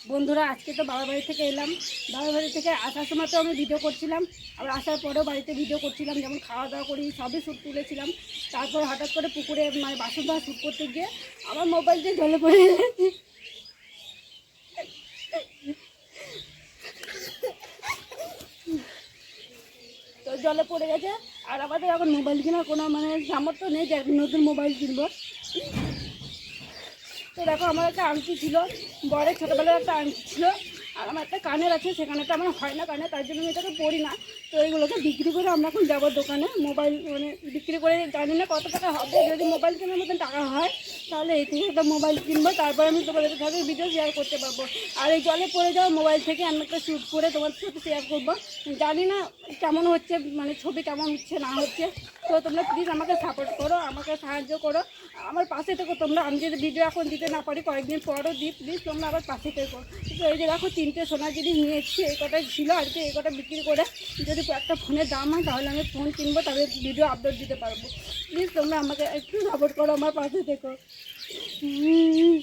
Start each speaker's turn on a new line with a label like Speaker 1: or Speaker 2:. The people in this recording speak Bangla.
Speaker 1: বন্ধুরা, আজকে তো বাবার বাড়ি থেকে এলাম। বাবার বাড়ি থেকে আসার সময় তো আমি ভিডিও করছিলাম। আবার আসার পরেও বাড়িতে ভিডিও করছিলাম, যেমন খাওয়া দাওয়া করি, সবই শ্যুট তুলেছিলাম। তারপর হঠাৎ করে পুকুরে মানে বাসন ধোয়া শ্যুট করতে গিয়ে আমার মোবাইল দিয়ে জলে পড়ে। তো জলে পড়ে গেছে। আর আমাদের এখন মোবাইল কেনার কোনো মানে সামর্থ্য নেই যে নতুন মোবাইল কিনবো। তো দেখো, আমার একটা আংটি ছিল। বরের ছোটোবেলার একটা আংটি ছিল। আর আমার একটা কানের আছে, সেখানে তো আমার হয় না কানে, তার জন্য আমি এটাকে পড়ি না। তো এইগুলোকে বিক্রি করে আমরা এখন যাব দোকানে। মোবাইল মানে বিক্রি করে জানি না কত টাকা হবে, যদি মোবাইল কেনার মতন টাকা হয়। তাহলে এই থেকে একটা মোবাইল কিনবো, তারপর আমি তোমাদের সাথে ভিডিও শেয়ার করতে পারব। আর এই জলে পড়ে যাওয়া মোবাইল থেকে আমি একটা শ্যুট করে তোমার সাথে শেয়ার করব। জানি না কেমন হচ্ছে মানে ছবি কেমন হচ্ছে, না হচ্ছে। তো তোমরা প্লিজ আমাকে সাপোর্ট করো, আমাকে সাহায্য করো। আমার পাশে থেকে তোমরা, আমি যদি ভিডিও এখন দিতে না পারি, কয়েকদিন পরও দিই প্লিজ তোমরা আমার পাশে থেকো। তো এই যে দেখো, তিনটে সোনার জিনিস নিয়ে এসেছি এই কটাই ছিল আর কি, এই কটা বিক্রি করে যদি একটা ফোনের দাম হয়, তাহলে আমি ফোন কিনবো, তাহলে ভিডিও আপলোড দিতে পারব। প্লিজ তোমরা আমাকে একটু সাপোর্ট করো, আমার পাশে থেকো। Mm-hmm.